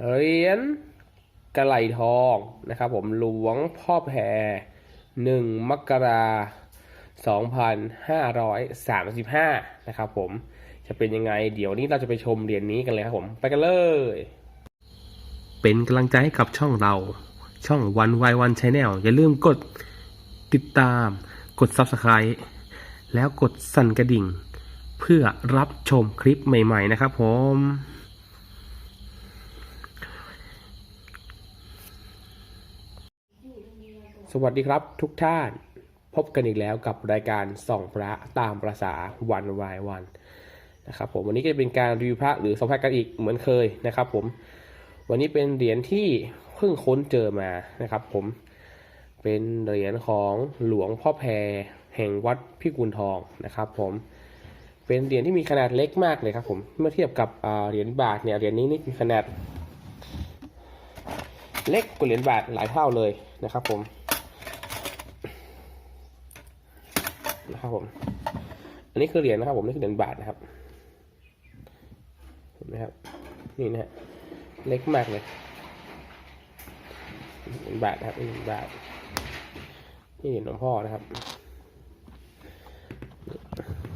เหรียญกระไหลทองนะครับผมหลวงพ่อแพรหนึ่งมกราสองพันห้าร้อยสามสิบห้านะครับผมจะเป็นยังไง เดี๋ยวนี้เราจะไปชมเหรียญนี้กันเลยครับผม ไปกันเลย เป็นกำลังใจให้กับช่องเรา ช่อง One y One Channel อย่าลืมกดติดตาม กด Subscribe แล้วกดสั่นกระดิ่ง เพื่อรับชมคลิปใหม่ ๆ นะครับผม สวัสดีครับทุกท่าน พบกันอีกแล้วกับรายการส่องพระตามประษาวันวายวันนะครับผมวันนี้ก็จะเป็นการรีวิวพระหรือสัมภาษณ์กันอีกเหมือนเคยนะครับ ผม วันนี้เป็นเหรียญที่เพิ่งค้นเจอมานะครับ ผมเป็นเหรียญของหลวงพ่อแพรแห่งวัดพิกุลทองนะครับ ผมเป็นเหรียญที่มีขนาดเล็กมากเลยครับ ผมเมื่อเทียบกับเหรียญบาทเนี่ยเหรียญนี้นี่มีขนาดเล็กกว่าเหรียญบาทหลายเท่าเลยนะครับ ผม นะครับผม อันนี้คือเหรียญนะครับ ผมนี่คือเหรียญบาทนะครับเห็นไหมครับ นี่นะฮะเล็กมากเลยเหรียญบาทนะครับเหรียญบาทนี่เหรียญหลวงพ่อนะครับ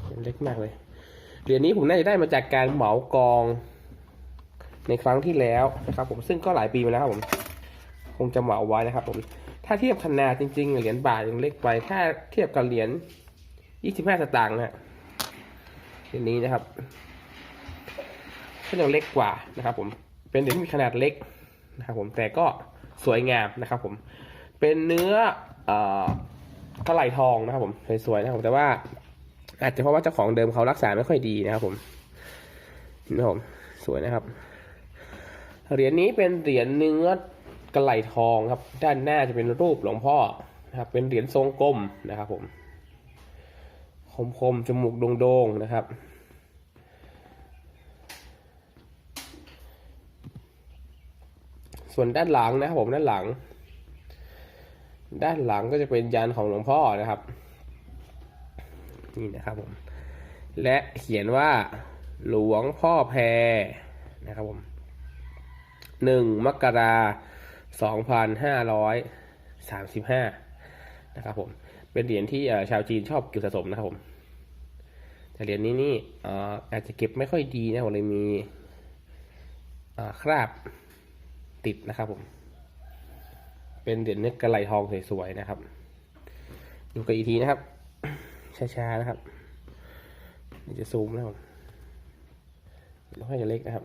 เหรียญเล็กมากเลยเหรียญนี้ผมน่าจะได้มาจากการเหมากองในครั้งที่แล้วนะครับผมซึ่งก็หลายปีมาแล้วครับผมคงจะเหมาไว้นะครับผมถ้าเทียบขนาดจริงๆเหรียญบาทยังเล็กไป ถ้าเทียบกับเหรียญ ยี่สิบห้าสตางค์นะเหรียญนี้นะครับก็ยังเล็กกว่านะครับ ผม เป็นเหรียญที่มีขนาดเล็กนะครับผม แต่ก็สวยงามนะครับ ผม เป็นเนื้อเอ่อกระไหลทองนะครับ ผม สวยๆนะครับผมแต่ว่า อาจจะเพราะว่าเจ้าของเดิมเขารักษาไม่ค่อยดีนะครับ ผมนะครับผมสวยนะครับ เหรียญนี้เป็นเหรียญเนื้อกระไหลทองครับ ด้านหน้าจะเป็นรูปหลวงพ่อนะครับ เป็นเหรียญทรงกลมนะครับ ผม คมๆจมูกโด่งๆนะครับ ส่วนด้านหลังนะครับผมด้านหลัง ด้านหลังก็จะเป็นยันของหลวงพ่อนะครับนี่นะครับผมและเขียนว่าหลวงพ่อแพรนะครับผมหนึ่งมกราสองพันห้าร้อยสามสิบห้านะครับผม เป็นเหรียญที่ชาวจีนชอบเก็บสะสมนะครับผม แต่เหรียญนี้นี่อาจจะเก็บไม่ค่อยดีนะผมเลยมีคราบติดนะครับผม เป็นเหรียญเนื้อกระไหลทองสวยๆนะครับ ดูกันอีกทีนะครับ ช้าๆนะครับจะซูมนะครับผมต้องจะเล็กนะครับ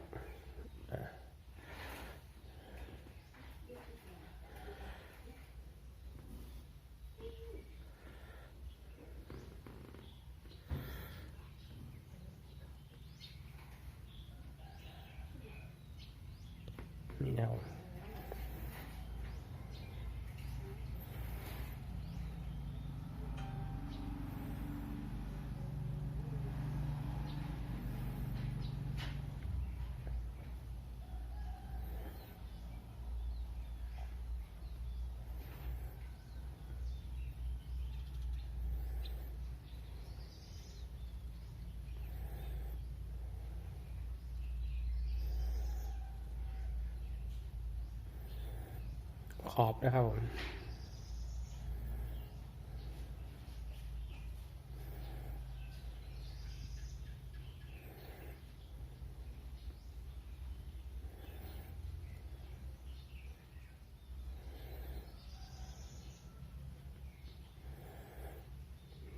ขอบนะครับผม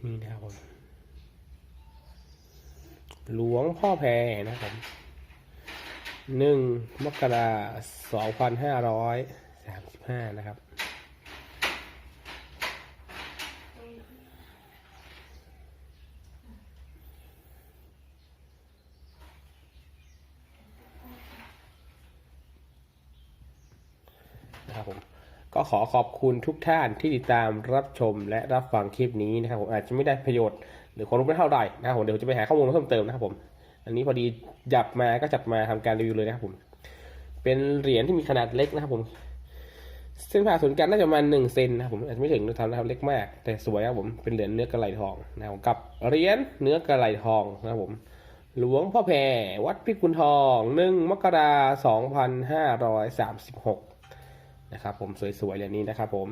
นี่นะครับผมหลวงพ่อแพรนะครับหนึ่งมกราสองพันห้าร้อย สามสิบห้านะครับนะครับผมก็ขอขอบคุณทุกท่านที่ติดตามรับชมและรับฟังคลิปนี้นะครับผมอาจจะไม่ได้ประโยชน์หรือความรู้ไม่เท่าไหร่นะครับผมเดี๋ยวจะไปหาข้อมูลเพิ่มเติมนะครับผม อันนี้พอดีจับมาก็จับมาทำการรีวิวเลยนะครับผม เป็นเหรียญที่มีขนาดเล็กนะครับผม เส้นผ่าศูนย์กลางน่าจะประมาณหนึ่งเซนนะครับผมอาจจะไม่ถึงนะครับนะครับเล็กมาก แต่สวยครับผมเป็นเหรียญเนื้อกระไหลทองนะครับผมกับเหรียญเนื้อกระไหลทองนะครับผมหลวงพ่อแพรวัดพิกุลทองหนึ่งมกราสองพันห้าร้อยสามสิบหกนะครับผมสวยๆเหรียญนี้นะครับผม